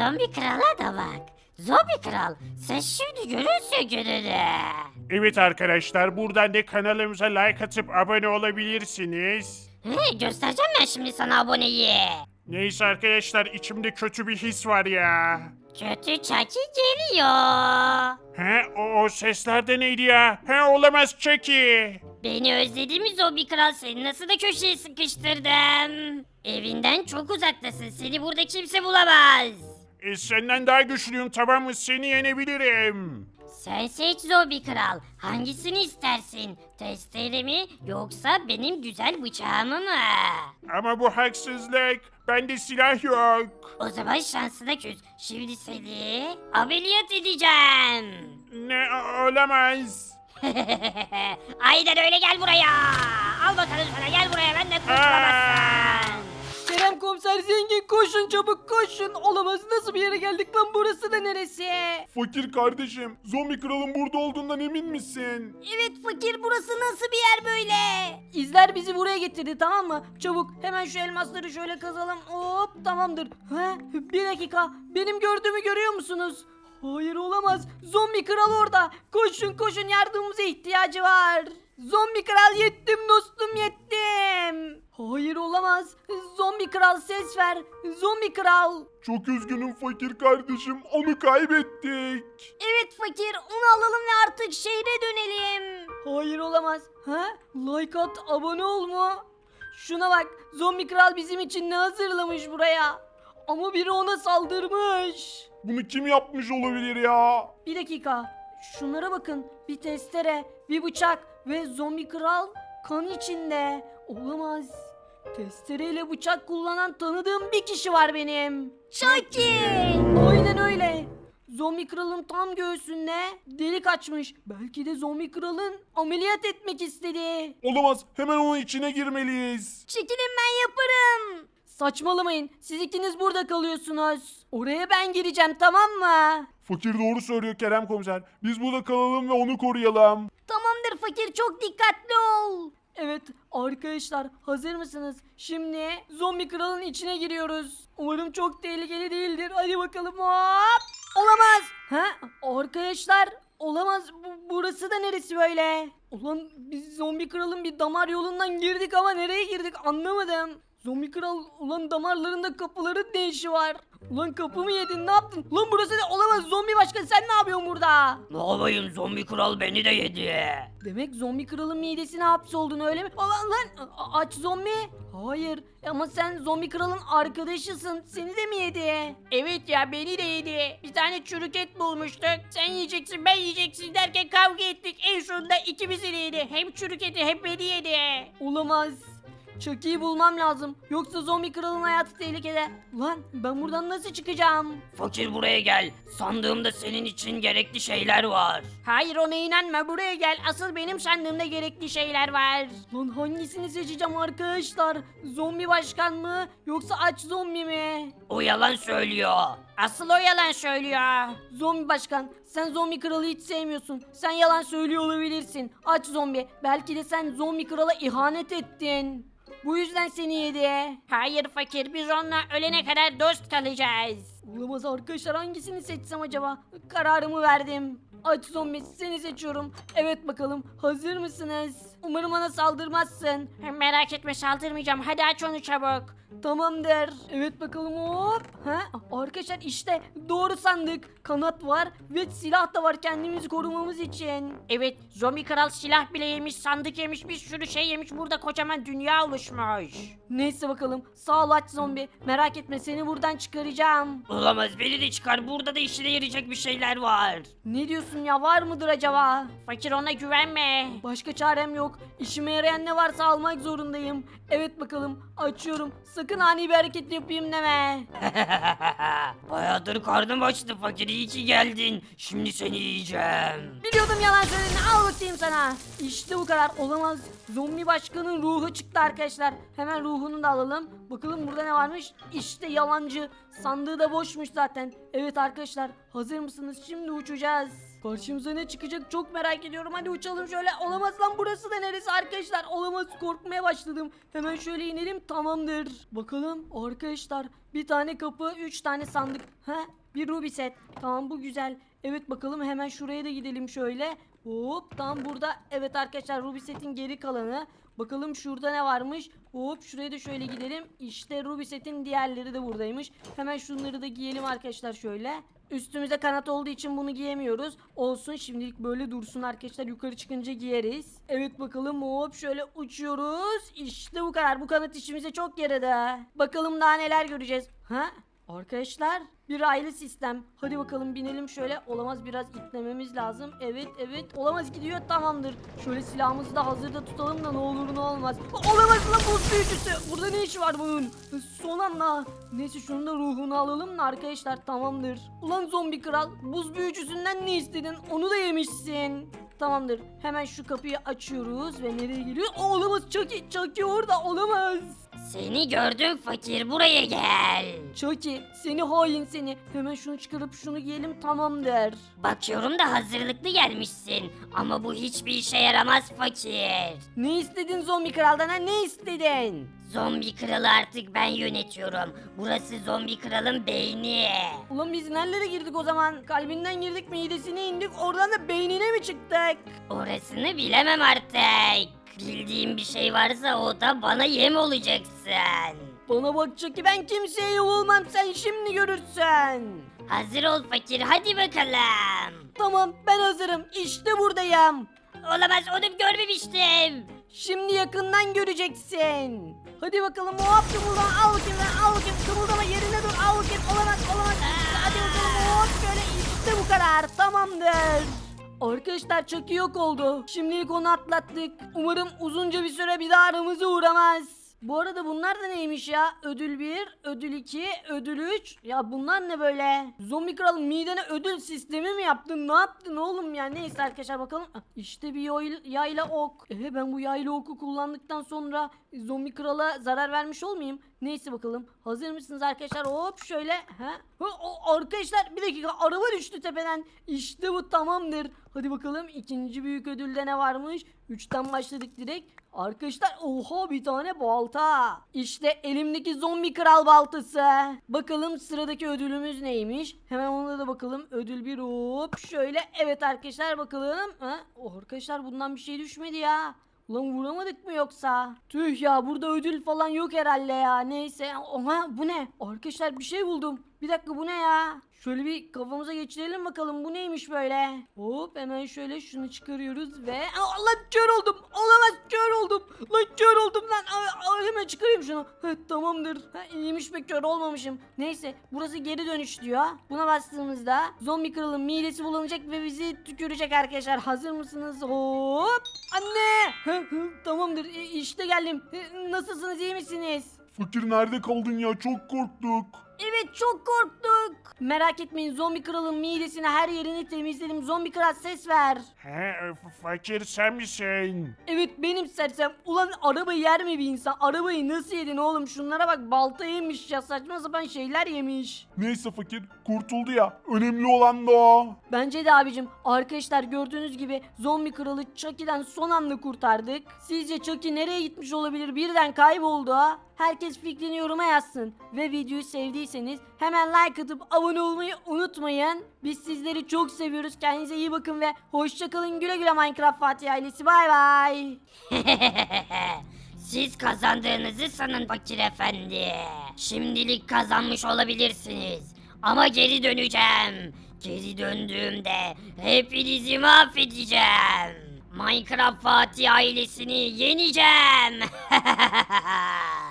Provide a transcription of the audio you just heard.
zombi krala da bak. Zombi kral sen şimdi görürsün gününü. Evet arkadaşlar buradan da kanalımıza like atıp abone olabilirsiniz. He, göstereceğim ben şimdi sana aboneyi. Neyse arkadaşlar içimde kötü bir his var ya. Kötü Chucky geliyor. He o, o sesler de neydi ya? He olamaz Chucky. Beni özledin mi zombi kral seni nasıl da köşeye sıkıştırdım. Evinden çok uzaktasın seni burada kimse bulamaz. E, senden daha güçlüyüm tamam mı? Seni yenebilirim. Sen seç zombi kral. Hangisini istersin? Testere mi yoksa benim güzel bıçağımı mı? Ama bu haksızlık. Bende silah yok. O zaman şansına küs. Şimdi seni ameliyat edeceğim. Ne o- olamaz. Aynen öyle gel buraya. Al bakalım sana gel buraya benden kurtulamazsın. Koşun çabuk koşun. Olamaz nasıl bir yere geldik lan burası da neresi? Fakir kardeşim, zombi kralın burada olduğundan emin misin? Evet fakir burası nasıl bir yer böyle? İzler bizi buraya getirdi tamam mı? Çabuk hemen şu elmasları şöyle kazalım. Hop tamamdır. He? Bir dakika benim gördüğümü görüyor musunuz? Hayır olamaz. Zombi kral orada. Koşun koşun yardımımıza ihtiyacı var. Zombi kral yettim dostum yettim. Hayır olamaz. Zombi kral ses ver. Zombi kral. Çok üzgünüm fakir kardeşim, onu kaybettik. Evet fakir onu alalım ve artık şehre dönelim. Hayır olamaz. Ha? Like at abone ol mu? Şuna bak zombi kral bizim için ne hazırlamış buraya. Ama biri ona saldırmış. Bunu kim yapmış olabilir ya? Bir dakika. Şunlara bakın. Bir testere, bir bıçak ve zombi kral kan içinde. Olamaz. Testereyle bıçak kullanan tanıdığım bir kişi var benim. Chucky! Aynen öyle. Zombi kralın tam göğsünde delik açmış. Belki de zombi kralın ameliyat etmek istedi. Olamaz, hemen onun içine girmeliyiz. Çekilin ben yaparım. Saçmalamayın. Siz ikiniz burada kalıyorsunuz. Oraya ben gireceğim tamam mı? Fakir doğru söylüyor Kerem komiser. Biz burada kalalım ve onu koruyalım. Tamamdır fakir çok dikkatli ol. Evet arkadaşlar hazır mısınız? Şimdi zombi kralın içine giriyoruz. Umarım çok tehlikeli değildir. Hadi bakalım hop. Olamaz. Ha? Arkadaşlar olamaz. Bu, burası da neresi böyle? Ulan biz zombi kralın bir damar yolundan girdik ama nereye girdik anlamadım. Zombi kral ulan damarlarında kapıların ne işi var? Ulan kapımı yedin ne yaptın? Ulan burası da olamaz zombi başkan sen ne yapıyorsun burada? Ne yapayım zombi kral beni de yedi. Demek zombi kralın midesine hapsoldun öyle mi? Lan lan a- aç zombi. Hayır ama sen zombi kralın arkadaşısın. Seni de mi yedi? Evet ya beni de yedi. Bir tane çürük et bulmuştuk. Sen yiyeceksin ben yiyeceksin derken kavga ettik. En sonunda ikimizi de yedi. Hem çürük eti hem beni yedi. Olamaz. Chucky'yi bulmam lazım. Yoksa zombi kralın hayatı tehlikede. Lan ben buradan nasıl çıkacağım? Fakir buraya gel. Sandığımda senin için gerekli şeyler var. Hayır ona inanma buraya gel. Asıl benim sandığımda gerekli şeyler var. Lan hangisini seçeceğim arkadaşlar? Zombi başkan mı yoksa aç zombi mi? O yalan söylüyor. Asıl o yalan söylüyor. Zombi başkan sen zombi kralı hiç sevmiyorsun. Sen yalan söylüyor olabilirsin. Aç zombi. Belki de sen zombi krala ihanet ettin. Bu yüzden seni yedi. Hayır fakir biz onunla ölene kadar dost kalacağız. Olamaz arkadaşlar hangisini seçsem acaba? Kararımı verdim. Aç zombi seni seçiyorum. Evet bakalım hazır mısınız? Umarım bana saldırmazsın. Merak etme saldırmayacağım. Hadi aç onu çabuk. Tamamdır. Evet bakalım hop. Ha? Arkadaşlar işte doğru sandık. Kanat var ve silah da var kendimizi korumamız için. Evet zombi kral silah bile yemiş sandık yemiş bir sürü şey yemiş burada kocaman dünya oluşmuş. Neyse bakalım sağ ol aç zombi merak etme seni buradan çıkaracağım. Olamaz beni de çıkar. Burada da işine yarayacak bir şeyler var. Ne diyorsun ya var mıdır acaba? Fakir ona güvenme. Başka çarem yok. İşime yarayan ne varsa almak zorundayım. Evet bakalım açıyorum. Sakın ani bir hareket yapayım deme. Bayağıdır karnım açtı fakir. İyi ki geldin. Şimdi seni yiyeceğim. Biliyordum yalan söylediğini al bakayım sana. İşte bu kadar olamaz. Zombi başkanın ruhu çıktı arkadaşlar. Hemen ruhunu da alalım. Bakalım burada ne varmış? İşte yalancı. Sandığı da boşmuş zaten. Evet arkadaşlar hazır mısınız? Şimdi uçacağız. Karşımıza ne çıkacak çok merak ediyorum. Hadi uçalım şöyle. Olamaz lan burası da neresi arkadaşlar? Olamaz korkmaya başladım. Hemen şöyle inelim tamamdır. Bakalım arkadaşlar. Bir tane kapı, üç tane sandık. Ha? Bir ruby set. Tamam bu güzel. Evet bakalım hemen şuraya da gidelim şöyle. Hop tam burada. Evet arkadaşlar ruby setin geri kalanı. Bakalım şurada ne varmış. Hop şuraya da şöyle gidelim. İşte ruby setin diğerleri de buradaymış. Hemen şunları da giyelim arkadaşlar şöyle. Üstümüzde kanat olduğu için bunu giyemiyoruz. Olsun şimdilik böyle dursun arkadaşlar. Yukarı çıkınca giyeriz. Evet bakalım hop şöyle uçuyoruz. İşte bu kadar. Bu kanat işimize çok yaradı. Bakalım daha neler göreceğiz. Ha? Arkadaşlar bir aile sistem. Hadi bakalım binelim şöyle. Olamaz biraz itlememiz lazım. Evet evet. Olamaz gidiyor tamamdır. Şöyle silahımızı da hazırda tutalım da ne olur ne olmaz. Olamaz lan buz büyücüsü. Burada ne işi var bunun? Son anda. Neyse şunun da ruhunu alalım da arkadaşlar tamamdır. Ulan zombi kral buz büyücüsünden ne istedin? Onu da yemişsin. Tamamdır. Hemen şu kapıyı açıyoruz ve nereye geliyor? Olamaz Chucky. Chucky orada olamaz. Seni gördüm fakir buraya gel. Chucky seni hain seni. Hemen şunu çıkarıp şunu giyelim tamamdır. Bakıyorum da hazırlıklı gelmişsin. Ama bu hiçbir işe yaramaz fakir. Ne istedin zombi kraldan ha ne istedin? Zombi kralı artık ben yönetiyorum. Burası zombi kralın beyni. Ulan biz nerelere girdik o zaman? Kalbinden girdik midesine indik oradan da beynine mi çıktık? Orasını bilemem artık. Bildiğim bir şey varsa o da bana yem olacaksın. Bana bak Chucky ben kimseye yol olmam sen şimdi görürsün. Hazır ol fakir hadi bakalım. Tamam ben hazırım işte buradayım. Olamaz onu görmemiştim. Şimdi yakından göreceksin. Hadi bakalım hop kımıldama al bakayım lan al bakayım kımıldama yerine dur al bakayım olamaz olamaz. Hadi bakalım hop şöyle işte bu kadar tamamdır. Arkadaşlar Chucky yok oldu. Şimdilik onu atlattık. Umarım uzunca bir süre bir daha aramıza uğramaz. Bu arada bunlar da neymiş ya? Ödül 1, ödül 2, ödül 3. Ya bunlar ne böyle? Zombi kral midene ödül sistemi mi yaptın? Ne yaptın oğlum ya? Neyse arkadaşlar bakalım. Ah, İşte bir yay- yayla ok. Ee, ben bu yayla oku kullandıktan sonra zombi krala zarar vermiş olmayayım? Neyse bakalım. Hazır mısınız arkadaşlar? Hop şöyle. Ha? Ha, o, arkadaşlar bir dakika araba düştü tepeden. İşte bu tamamdır. Hadi bakalım ikinci büyük ödülde ne varmış? Üçten başladık direkt. Arkadaşlar oha bir tane balta. İşte elimdeki zombi kral baltası. Bakalım sıradaki ödülümüz neymiş? Hemen ona da bakalım. Ödül bir hop şöyle. Evet arkadaşlar bakalım. Ha? Oh, arkadaşlar bundan bir şey düşmedi ya. Ulan vuramadık mı yoksa? Tüh ya burada ödül falan yok herhalde ya. Neyse. Oha bu ne? Arkadaşlar bir şey buldum. Bir dakika bu ne ya? Şöyle bir kafamıza geçirelim bakalım bu neymiş böyle. Hop hemen şöyle şunu çıkarıyoruz ve Aa, Allah kör oldum. Olamaz kör oldum. Lan kör oldum lan. Aa, hemen çıkarayım şunu. Heh, tamamdır. Ha, iyiymiş be kör olmamışım. Neyse burası geri dönüş diyor. Buna bastığımızda zombi kralın midesi bulanacak ve bizi tükürecek arkadaşlar. Hazır mısınız? Hop. Anne. Tamamdır E, işte geldim. E, Nasılsınız iyi misiniz? Fakir nerede kaldın ya? Çok korktuk. Evet çok korktuk. Merak etmeyin zombi kralın midesini her yerini temizledim. Zombi kral ses ver. He, f- fakir sen misin? Evet benim sersem. Ulan arabayı yer mi bir insan? Arabayı nasıl yedin oğlum? Şunlara bak balta yemiş ya saçma sapan şeyler yemiş. Neyse fakir kurtuldu ya. Önemli olan da o. Bence de abicim arkadaşlar gördüğünüz gibi zombi kralı Chucky'den son anda kurtardık. Sizce Chucky nereye gitmiş olabilir birden kayboldu ha? Herkes fikrini yoruma yazsın. Ve videoyu sevdiyseniz hemen like atıp abone olmayı unutmayın. Biz sizleri çok seviyoruz. Kendinize iyi bakın ve hoşçakalın güle güle Minecraft Fatih ailesi bay bay. Siz kazandığınızı sanın fakir efendi. Şimdilik kazanmış olabilirsiniz. Ama geri döneceğim. Geri döndüğümde hepinizi mahvedeceğim. Minecraft Fatih ailesini yeneceğim.